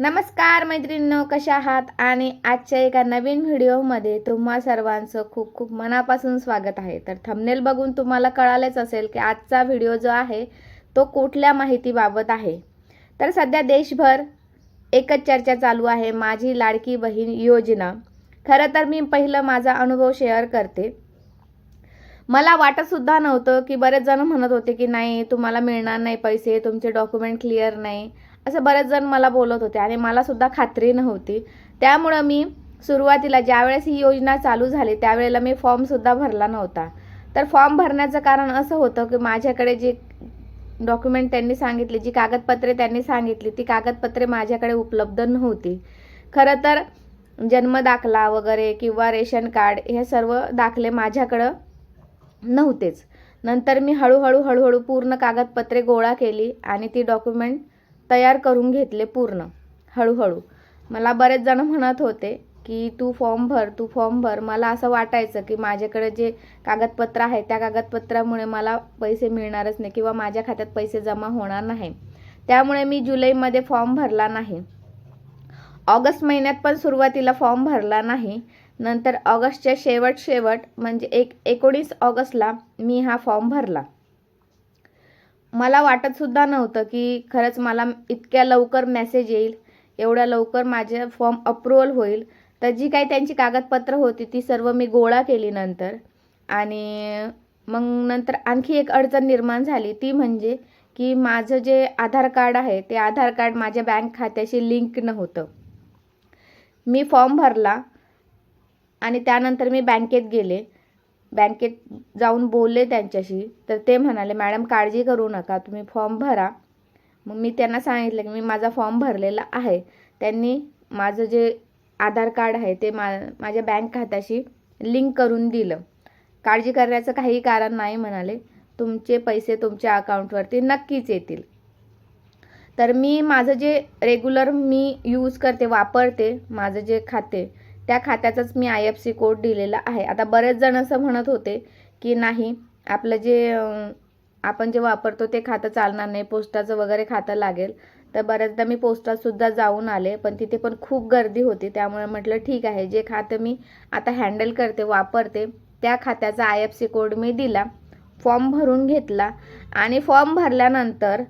नमस्कार मैत्रिणींनो कशा आहात? आणि आजच्या एका नवीन व्हिडिओमध्ये तुम्हा सर्वांचं खूप खूप मनापासून स्वागत आहे. तर थंबनेल बघून तुम्हाला कळालेच असेल की आजचा व्हिडिओ जो आहे तो कुठल्या माहितीबाबत आहे. तर सध्या देशभर एकच चर्चा चालू आहे माझी लाडकी बहीण योजना. खरं तर मी पहिलं माझा अनुभव शेअर करते. मला वाटतसुद्धा नव्हतं की बरेच जण म्हणत होते की नाही तुम्हाला मिळणार नाही पैसे तुमचे डॉक्युमेंट क्लिअर नाही. असं बरेच जण मला बोलत होते आणि मला सुद्धा खात्री नव्हती. त्यामुळं मी सुरुवातीला ज्यावेळेस ही योजना चालू झाली त्यावेळेला मी फॉर्मसुद्धा भरला नव्हता. तर फॉर्म भरण्याचं कारण असं होतं की माझ्याकडे जे डॉक्युमेंट त्यांनी सांगितले जी कागदपत्रे त्यांनी सांगितली ती कागदपत्रे माझ्याकडे उपलब्ध नव्हती. खरं तर जन्म दाखला वगैरे किंवा रेशन कार्ड हे सर्व दाखले माझ्याकडं नव्हतेच. नंतर मी हळूहळू हळूहळू पूर्ण कागदपत्रे गोळा केली आणि ती डॉक्युमेंट तयार करून घेतले पूर्ण हळूहळू. मला बरेच जण म्हणत होते की तू फॉर्म भर तू फॉर्म भर. मला असं वाटायचं की माझ्याकडे जे कागदपत्र आहे त्या कागदपत्रामुळे मला पैसे मिळणारच नाही किंवा माझ्या खात्यात पैसे जमा होणार नाही. त्यामुळे मी जुलैमध्ये फॉर्म भरला नाही. ऑगस्ट महिन्यात पण सुरुवातीला फॉर्म भरला नाही. नंतर ऑगस्टच्या शेवट शेवट म्हणजे एक एकोणीस ऑगस्टला मी हा फॉर्म भरला. मला वाटत सुद्धा नव्हतं की खरंच मला इतक्या लवकर मेसेज येईल एवढ्या लवकर माझे फॉर्म अप्रूवल होईल. तर जी काही त्यांची कागदपत्र होती ती सर्व मी गोळा केली नंतर. आणि मग नंतर आणखी एक अडचण निर्माण झाली ती म्हणजे की माझं जे आधार कार्ड आहे ते आधार कार्ड माझ्या बँक खात्याशी लिंक नव्हतं. मी फॉर्म भरला आणि त्यानंतर मी बँकेत गेले. बँकेत जाऊन बोलले त्यांच्याशी तर ते म्हणाले मॅडम काळजी करू नका तुम्ही फॉर्म भरा. मग मी त्यांना सांगितलं की मी माझा फॉर्म भरलेला आहे. त्यांनी माझं जे आधार कार्ड आहे ते मा माझ्या बँक खात्याशी लिंक करून दिलं. काळजी करण्याचं काही कारण नाही म्हणाले. तुमचे पैसे तुमच्या अकाउंटवरती नक्कीच येतील. तर मी माझं जे रेग्युलर मी यूज करते वापरते माझं जे खाते त्या खात्याचाच मी आय एफ सी कोड दिलेला आहे. आता बरेच जण असं म्हणत होते की नाही आपलं जे आपण जे वापरतो ते खातं चालणार नाही पोस्टाचं वगैरे खातं लागेल. तर बऱ्याचदा मी पोस्टातसुद्धा जाऊन आले पण तिथे पण खूप गर्दी होती. त्यामुळे म्हटलं ठीक आहे जे खातं मी आता हँडल करते वापरते त्या खात्याचा आय एफ सी कोड मी दिला फॉर्म भरून घेतला आणि फॉर्म भरल्यानंतर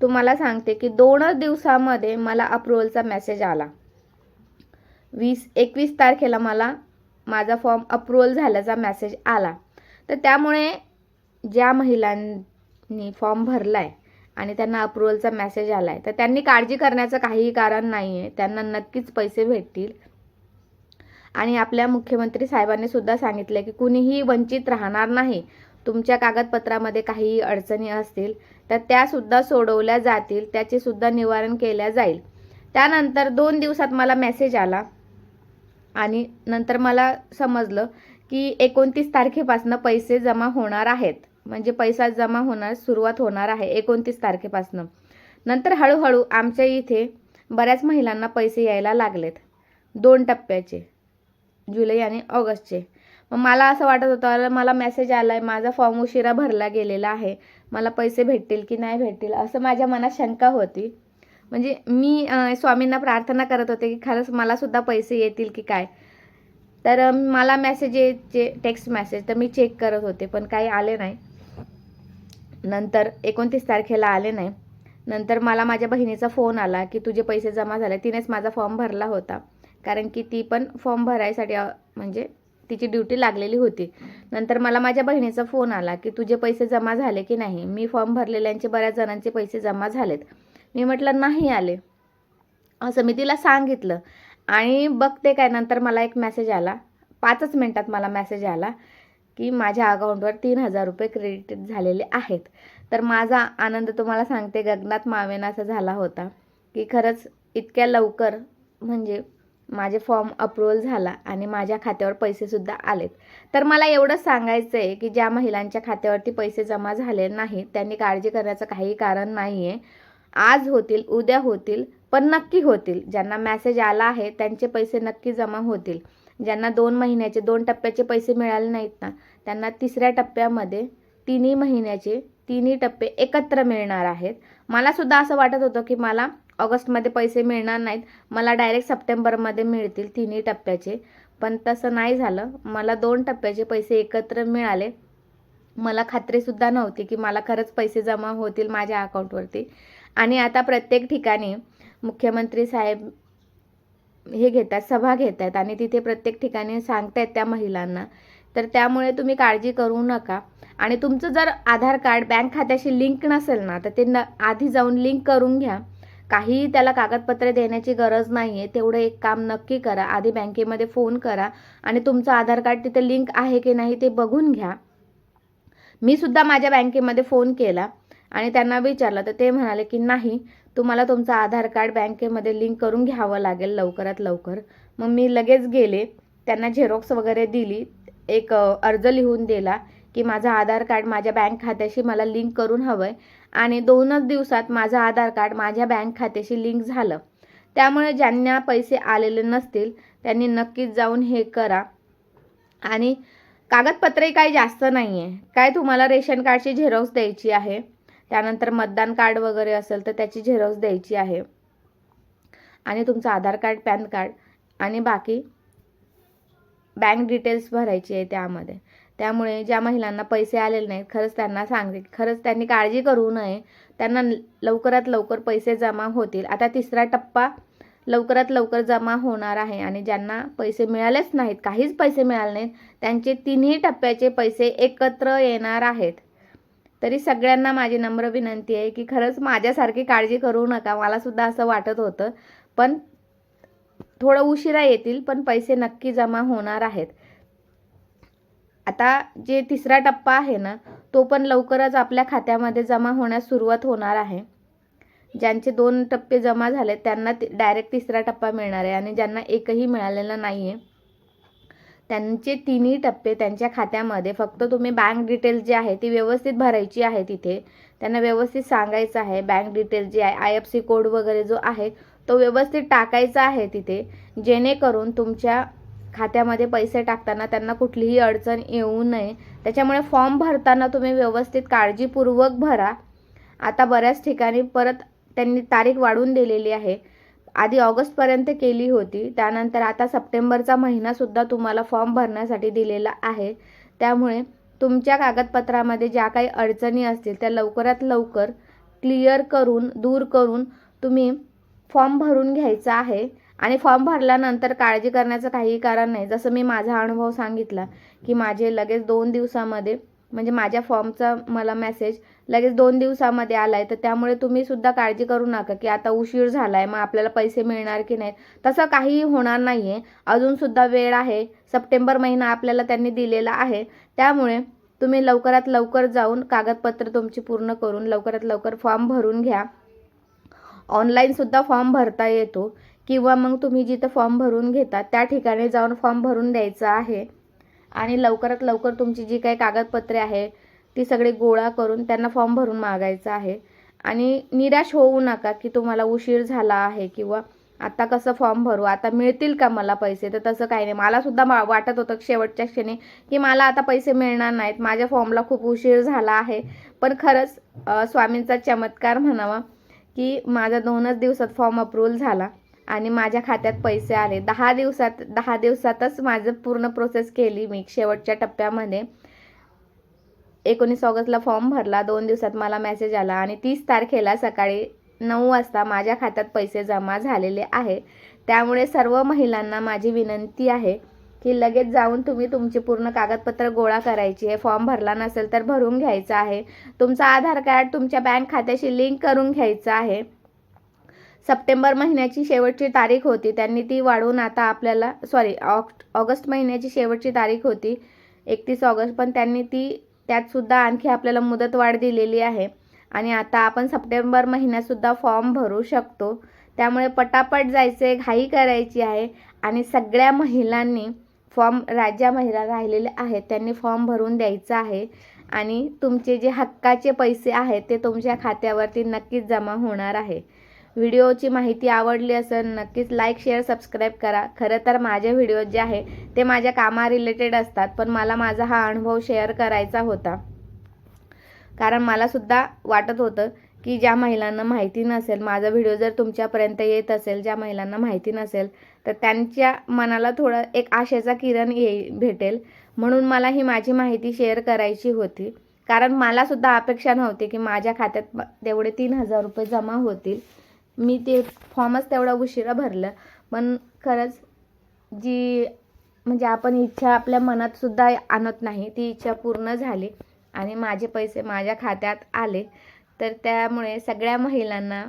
तुम्हाला सांगते की दोनच दिवसामध्ये मला अप्रुव्हलचा मेसेज आला. वीस एकवीस तारखेला मला माझा फॉर्म अप्रुव्हल झाल्याचा मेसेज आला. तर त्यामुळे ज्या महिलांनी फॉर्म भरला आहे आणि त्यांना अप्रुव्हलचा मेसेज आला आहे तर त्यांनी काळजी करण्याचं काहीही कारण नाही आहे त्यांना नक्कीच पैसे भेटतील. आणि आपल्या मुख्यमंत्री साहेबांनी सुद्धा सांगितलं की कुणीही वंचित राहणार नाही. तुमच्या कागदपत्रामध्ये काही अडचणी असतील तर त्यासुद्धा सोडवल्या जातील. त्याचे सुद्धा निवारण केल्या जाईल. त्यानंतर दोन दिवसात मला मेसेज आला. आणि नंतर मला समजलं की एकोणतीस तारखेपासनं पैसे जमा होणार आहेत. म्हणजे पैसा जमा होणार सुरुवात होणार आहे एकोणतीस तारखेपासून. नंतर हळूहळू आमच्या इथे बऱ्याच महिलांना पैसे यायला लागलेत. दोन टप्प्याचे जुलै आणि ऑगस्टचे. मग मला असं वाटत होतं मला मेसेज आला आहे माझा फॉर्म उशिरा भरला गेलेला आहे मला पैसे भेटतील की नाही भेटतील असं माझ्या मनात शंका होती. म्हणजे मी स्वामींना प्रार्थना करत होते की खरंच मला सुद्धा पैसे येतील की काय. तर मला मेसेज यायचे टेक्स्ट मेसेज तर मी चेक करत होते पण काही आले नाही. नंतर एकोणतीस तारखेला आले नाही. नंतर मला माझ्या बहिणीचा फोन आला की तुझे पैसे जमा झाले. तिनेच माझा फॉर्म भरला होता. कारण की ती पण फॉर्म भरायसाठी म्हणजे तिची ड्युटी लागलेली होती. नंतर मला माझ्या बहिणीचा फोन आला की तुझे पैसे जमा झाले की नाही? मी फॉर्म भरलेल्यांचे बऱ्याच जणांचे पैसे जमा झालेत. मी म्हटलं नाही आले. असं मी तिला सांगितलं. आणि बघते काय नंतर मला एक मेसेज आला. पाचच मिनटात मला मेसेज आला की माझ्या अकाउंटवर तीन हजार रुपये क्रेडिट झालेले आहेत. तर माझा आनंद तुम्हाला सांगते गगनात मावेना असा झाला होता की खरंच इतक्या लवकर म्हणजे माझे फॉर्म अप्रुव्हल झाला आणि माझ्या खात्यावर पैसेसुद्धा आलेत. तर मला एवढंच सांगायचं आहे की ज्या महिलांच्या खात्यावरती पैसे जमा झाले नाहीत त्यांनी काळजी करण्याचं काही कारण नाही आहे आज होतील उद्या होतील पण नक्की होतील. ज्यांना मॅसेज आला आहे त्यांचे पैसे नक्की जमा होतील. ज्यांना दोन महिन्याचे दोन टप्प्याचे पैसे मिळाले नाहीत ना त्यांना तिसऱ्या टप्प्यामध्ये तिन्ही महिन्याचे तिन्ही टप्पे एकत्र मिळणार आहेत. मला सुद्धा असं वाटत होतं की मला ऑगस्टमध्ये पैसे मिळणार नाहीत. मला डायरेक्ट सप्टेंबरमध्ये मिळतील तिन्ही टप्प्याचे. पण तसं नाही झालं. मला दोन टप्प्याचे पैसे एकत्र मिळाले. मला खात्रीसुद्धा नव्हती की मला खरंच पैसे जमा होतील माझ्या अकाउंटवरती आणि आता प्रत्येक ठिकाणी मुख्यमंत्री साहेब हे घेतात सभा घेत आहेत आणि तिथे प्रत्येक ठिकाणी सांगतायत त्या महिलांना. तर त्यामुळे तुम्ही काळजी करू नका. आणि तुमचं जर आधार कार्ड बँक खात्याशी लिंक नसेल ना तर ते न आधी जाऊन लिंक करून घ्या. काही त्याला कागदपत्रे देण्याची गरज नाही आहे तेवढं एक काम नक्की करा. आधी बँकेमध्ये फोन करा आणि तुमचं आधार कार्ड तिथे लिंक आहे की नाही ते बघून घ्या. मी सुद्धा माझ्या बँकेमध्ये फोन केला. आणि त्यांना विचारलं तर ते म्हणाले की नाही तुम्हाला तुमचं आधार कार्ड बँकेमध्ये लिंक करून घ्यावं लागेल लवकरात लवकर. मग मी लगेच गेले त्यांना झेरॉक्स वगैरे दिली एक अर्ज लिहून दिला की माझं आधार कार्ड माझ्या बँक खात्याशी मला लिंक करून हवं आहे आणि दोनच दिवसात माझं आधार कार्ड माझ्या बँक खात्याशी लिंक झालं. त्यामुळे ज्यांना पैसे आलेले नसतील त्यांनी नक्कीच जाऊन हे करा. आणि कागदपत्रे काही जास्त नाही आहे काय तुम्हाला रेशन कार्डची झेरॉक्स द्यायची आहे? त्यानंतर मतदान कार्ड वगैरे असेल तर त्याची झेरॉक्स द्यायची आहे. आणि तुमचं आधार कार्ड पॅन कार्ड आणि बाकी बँक डिटेल्स भरायची आहे त्यामध्ये. त्यामुळे ज्या महिलांना पैसे आलेले नाहीत खरंच त्यांना सांगते खरंच त्यांनी काळजी करू नये. त्यांना लवकरात लवकर पैसे जमा होतील. आता तिसरा टप्पा लवकरात लवकर जमा होणार आहे आणि ज्यांना पैसे मिळालेच नाहीत काहीच पैसे मिळाले नाहीत त्यांचे तिन्ही टप्प्याचे पैसे एकत्र येणार आहेत. तरी सगळ्यांना माझी नम्र विनंती आहे की खरंच माझ्यासारखी काळजी करू नका. मलासुद्धा असं वाटत होतं. पण थोडं उशिरा येतील पण पैसे नक्की जमा होणार आहेत. आता जे तिसरा टप्पा आहे ना तो पण लवकरच आपल्या खात्यामध्ये जमा होण्यास सुरुवात होणार आहे. ज्यांचे दोन टप्पे जमा झाले त्यांना डायरेक्ट तिसरा टप्पा मिळणार आहे आणि ज्यांना एकही मिळालेला नाही आहे त्यांचे तिन्ही टप्पे त्यांच्या खात्यामध्ये. फक्त तुम्ही बँक डिटेल्स जी आहे ती व्यवस्थित भरायची आहे तिथे. त्यांना व्यवस्थित सांगायचं आहे. बँक डिटेल्स जी आहे आय एफ सी कोड वगैरे जो आहे तो व्यवस्थित टाकायचा आहे तिथे. जेणेकरून तुमच्या खात्यामध्ये पैसे टाकताना त्यांना कुठलीही अडचण येऊ नये. त्याच्यामुळे फॉर्म भरताना तुम्ही व्यवस्थित काळजीपूर्वक भरा. आता बऱ्याच ठिकाणी परत त्यांनी तारीख वाढवून दिलेली आहे. आधी ऑगस्टपर्यंत केली होती. त्यानंतर आता सप्टेंबरचा महिनासुद्धा तुम्हाला फॉर्म भरण्यासाठी दिलेला आहे. त्यामुळे तुमच्या कागदपत्रामध्ये ज्या काही अडचणी असतील त्या लवकरात लवकर क्लिअर करून दूर करून तुम्ही फॉर्म भरून घ्यायचा आहे. आणि फॉर्म भरल्यानंतर काळजी करण्याचं काही कारण नाही. जसं मी माझा अनुभव सांगितला की माझे लगेच दोन दिवसामध्ये म्हणजे माझ्या फॉर्मचा मला मेसेज लगेच दोन दिवसामध्ये आला आहे तर त्यामुळे तुम्ही सुद्धा काळजी करू नका की आता उशीर झाला आहे मग आपल्याला पैसे मिळणार की नाहीत. तसं काहीही होणार नाही आहे अजूनसुद्धा वेळ आहे. सप्टेंबर महिना आपल्याला त्यांनी दिलेला आहे. त्यामुळे तुम्ही लवकरात लवकर जाऊन कागदपत्र तुमची पूर्ण करून लवकरात लवकर फॉर्म भरून घ्या. ऑनलाईनसुद्धा फॉर्म भरता येतो. किंवा मग तुम्ही जिथं फॉर्म भरून घेता त्या ठिकाणी जाऊन फॉर्म भरून द्यायचा आहे. आणि लवकरात लवकर तुमची जी काही कागदपत्रे आहे ती सगळी गोळा करून त्यांना फॉर्म भरून मागायचा आहे. आणि निराश होऊ नका की तुम्हाला उशीर झाला आहे किंवा आता कसं फॉर्म भरू आता मिळतील का मला पैसे? तर तसं काही नाही. मलासुद्धा मा- वाटत होतं शेवटच्या क्षणी की मला आता पैसे मिळणार नाहीत. माझ्या फॉर्मला खूप उशीर झाला आहे. पण खरंच स्वामींचा चमत्कार म्हणावा की माझा दोनच दिवसात फॉर्म अप्रूव्हल झाला. आणि माझ्या खात्यात पैसे आले. दहा दिवसात दहा दिवसातच माझं पूर्ण प्रोसेस केली मी शेवटच्या टप्प्यामध्ये. एकोणीस ऑगस्टला फॉर्म भरला. दोन दिवसात मला मेसेज आला आणि तीस तारखेला सकाळी नऊ वाजता माझ्या खात्यात पैसे जमा झालेले आहे. त्यामुळे सर्व महिलांना माझी विनंती आहे की लगेच जाऊन तुम्ही तुमची पूर्ण कागदपत्र गोळा करायची. आहे फॉर्म भरला नसेल तर भरून घ्यायचा आहे. तुमचा आधार कार्ड तुमच्या बँक खात्याशी लिंक करून घ्यायचं आहे. सप्टेंबर महिन्याची शेवटची तारीख होती. त्यांनी ती वाढवून आता आपल्याला सॉरी ऑगस्ट महिन्याची शेवटची तारीख होती एकतीस ऑगस्ट. पण त्यांनी ती त्यातसुद्धा आणखी आपल्याला मुदतवाढ दिलेली आहे. आणि आता आपण सप्टेंबर महिन्यातसुद्धा फॉर्म भरू शकतो. त्यामुळे पटापट जायचे घाई करायची आहे. आणि सगळ्या महिलांनी फॉर्म राज्या महिला राहिलेल्या आहेत त्यांनी फॉर्म भरून द्यायचा आहे. आणि तुमचे जे हक्काचे पैसे आहेत ते तुमच्या खात्यावरती नक्कीच जमा होणार आहे. व्हिडिओची माहिती आवडली असेल नक्कीच लाईक शेअर सबस्क्राईब करा. खरं तर माझे व्हिडिओ जे आहे ते माझ्या कामा रिलेटेड असतात पण मला माझा हा अनुभव शेअर करायचा होता. कारण मला सुद्धा वाटत होतं की ज्या महिलांना माहिती नसेल माझा व्हिडिओ जर तुमच्यापर्यंत येत असेल ज्या महिलांना माहिती नसेल तर त्यांच्या मनाला थोडं एक आशेचा किरण येई भेटेल. म्हणून मला ही माझी माहिती शेअर करायची होती. कारण मलासुद्धा अपेक्षा नव्हती की माझ्या खात्यात तेवढे तीन हजार रुपये जमा होतील. मी ते फॉर्मच तेवढा उशिरा भरलं. पण खरंच जी म्हणजे आपण इच्छा आपल्या मनात सुद्धा आणत नाही ती इच्छा पूर्ण झाली आणि माझे पैसे माझ्या खात्यात आले. तर त्यामुळे सगळ्या महिलांना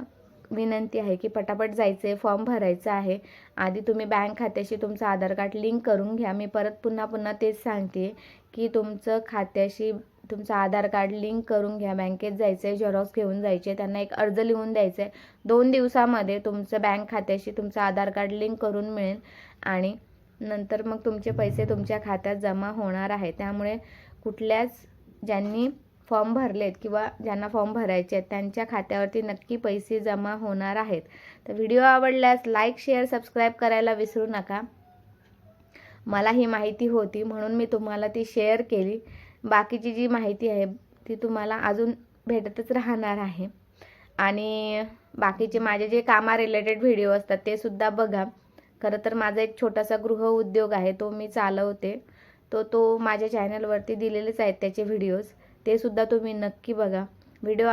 विनंती आहे की पटापट जायचं आहे फॉर्म भरायचा आहे. आधी तुम्ही बँक खात्याशी तुमचं आधार कार्ड लिंक करून घ्या. मी परत पुन्हा पुन्हा तेच सांगते की तुमचं खात्याशी तुमचं आधार कार्ड लिंक करून घ्या. बँकेत जायचं आहे झेरॉक्स घेऊन जायचे त्यांना एक अर्ज लिहून द्यायचा आहे दोन दिवसामध्ये तुमचं बँक खात्याशी तुमचं आधार कार्ड लिंक करून मिळेल आणि नंतर मग तुमचे पैसे तुमच्या खात्यात जमा होणार आहे. त्यामुळे कुठल्याच ज्यांनी फॉर्म भरलेत किंवा ज्यांना फॉर्म भरायचे आहेत त्यांच्या खात्यावरती नक्की पैसे जमा होणार आहेत. तर व्हिडिओ आवडल्यास लाईक शेअर सबस्क्राईब करायला विसरू नका. मला ही माहिती होती म्हणून मी तुम्हाला ती शेअर केली. बाकीची जी माहिती आहे ती तुम्हाला अजून भेटतच राहणार आहे. आणि बाकीचे माझे जे कामा रिलेटेड व्हिडिओ असतात ते सुद्धा बघा. खरं तर माझा एक छोटासा गृह उद्योग आहे तो मी चालवते. तो तो माझ्या चॅनलवरती दिलेलेच आहेत त्याचे व्हिडिओज ते सुद्धा तुम्ही नक्की बघा. व्हिडिओ